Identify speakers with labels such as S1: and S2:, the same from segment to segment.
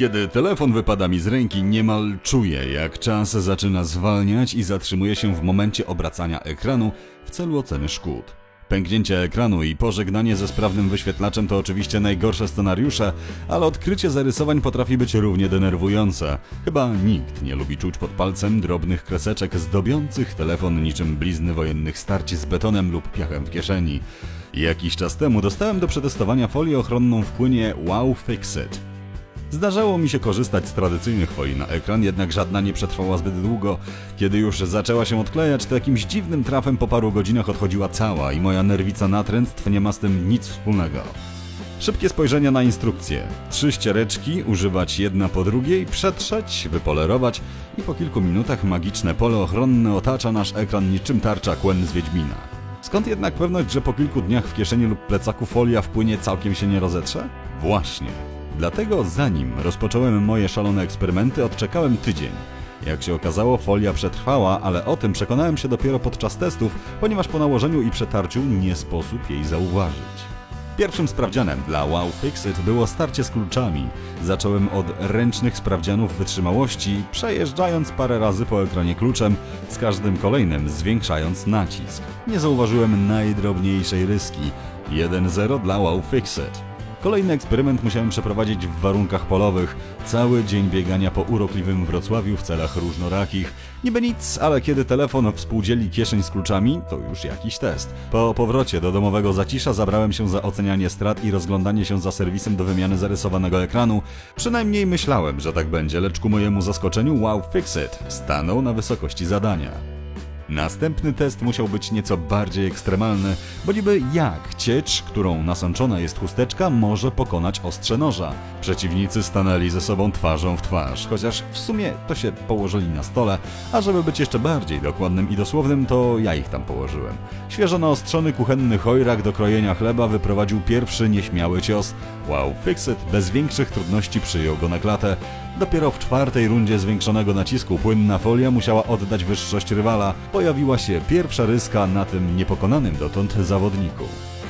S1: Kiedy telefon wypada mi z ręki, niemal czuję, jak czas zaczyna zwalniać i zatrzymuje się w momencie obracania ekranu w celu oceny szkód. Pęknięcie ekranu i pożegnanie ze sprawnym wyświetlaczem to oczywiście najgorsze scenariusze, ale odkrycie zarysowań potrafi być równie denerwujące. Chyba nikt nie lubi czuć pod palcem drobnych kreseczek zdobiących telefon niczym blizny wojennych starć z betonem lub piachem w kieszeni. Jakiś czas temu dostałem do przetestowania folię ochronną w płynie Wow Fix It. Zdarzało mi się korzystać z tradycyjnych folii na ekran, jednak żadna nie przetrwała zbyt długo. Kiedy już zaczęła się odklejać, to jakimś dziwnym trafem po paru godzinach odchodziła cała i moja nerwica natręctw nie ma z tym nic wspólnego. Szybkie spojrzenie na instrukcję. Trzy ściereczki, używać jedna po drugiej, przetrzeć, wypolerować i po kilku minutach magiczne pole ochronne otacza nasz ekran niczym tarcza Quen z Wiedźmina. Skąd jednak pewność, że po kilku dniach w kieszeni lub plecaku folia wpłynie całkiem się nie rozetrze? Właśnie. Dlatego zanim rozpocząłem moje szalone eksperymenty, odczekałem tydzień. Jak się okazało, folia przetrwała, ale o tym przekonałem się dopiero podczas testów, ponieważ po nałożeniu i przetarciu nie sposób jej zauważyć. Pierwszym sprawdzianem dla Wow Fixit było starcie z kluczami. Zacząłem od ręcznych sprawdzianów wytrzymałości, przejeżdżając parę razy po ekranie kluczem, z każdym kolejnym zwiększając nacisk. Nie zauważyłem najdrobniejszej ryski. 1-0 dla Wow Fixit. Kolejny eksperyment musiałem przeprowadzić w warunkach polowych. Cały dzień biegania po urokliwym Wrocławiu w celach różnorakich. Niby nic, ale kiedy telefon współdzieli kieszeń z kluczami, to już jakiś test. Po powrocie do domowego zacisza zabrałem się za ocenianie strat i rozglądanie się za serwisem do wymiany zarysowanego ekranu. Przynajmniej myślałem, że tak będzie, lecz ku mojemu zaskoczeniu Wow Fixit stanął na wysokości zadania. Następny test musiał być nieco bardziej ekstremalny, bo niby jak ciecz, którą nasączona jest chusteczka, może pokonać ostrze noża. Przeciwnicy stanęli ze sobą twarzą w twarz, chociaż w sumie to się położyli na stole, a żeby być jeszcze bardziej dokładnym i dosłownym, to ja ich tam położyłem. Świeżo naostrzony kuchenny chojrak do krojenia chleba wyprowadził pierwszy nieśmiały cios. Wow, Fixit bez większych trudności przyjął go na klatę. Dopiero w czwartej rundzie zwiększonego nacisku płynna folia musiała oddać wyższość rywala. Pojawiła się pierwsza ryska na tym niepokonanym dotąd zawodniku.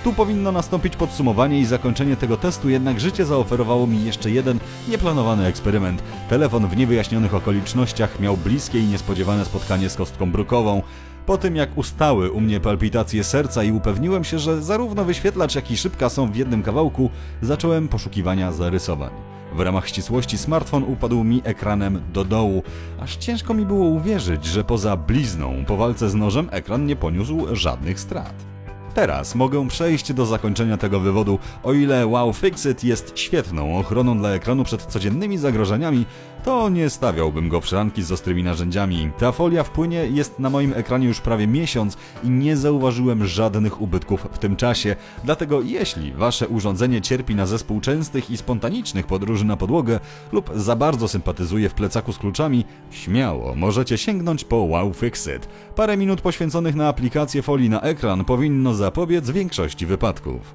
S1: Tu powinno nastąpić podsumowanie i zakończenie tego testu, jednak życie zaoferowało mi jeszcze jeden nieplanowany eksperyment. Telefon w niewyjaśnionych okolicznościach miał bliskie i niespodziewane spotkanie z kostką brukową. Po tym jak ustały u mnie palpitacje serca i upewniłem się, że zarówno wyświetlacz jak i szybka są w jednym kawałku, zacząłem poszukiwania zarysowań. W ramach ścisłości smartfon upadł mi ekranem do dołu, aż ciężko mi było uwierzyć, że poza blizną po walce z nożem ekran nie poniósł żadnych strat. Teraz mogę przejść do zakończenia tego wywodu. O ile Wow Fixit jest świetną ochroną dla ekranu przed codziennymi zagrożeniami, to nie stawiałbym go w szranki z ostrymi narzędziami. Ta folia w płynie jest na moim ekranie już prawie miesiąc i nie zauważyłem żadnych ubytków w tym czasie. Dlatego jeśli wasze urządzenie cierpi na zespół częstych i spontanicznych podróży na podłogę lub za bardzo sympatyzuje w plecaku z kluczami, śmiało możecie sięgnąć po Wow Fixit. Parę minut poświęconych na aplikację folii na ekran powinno zapobiec większości wypadków.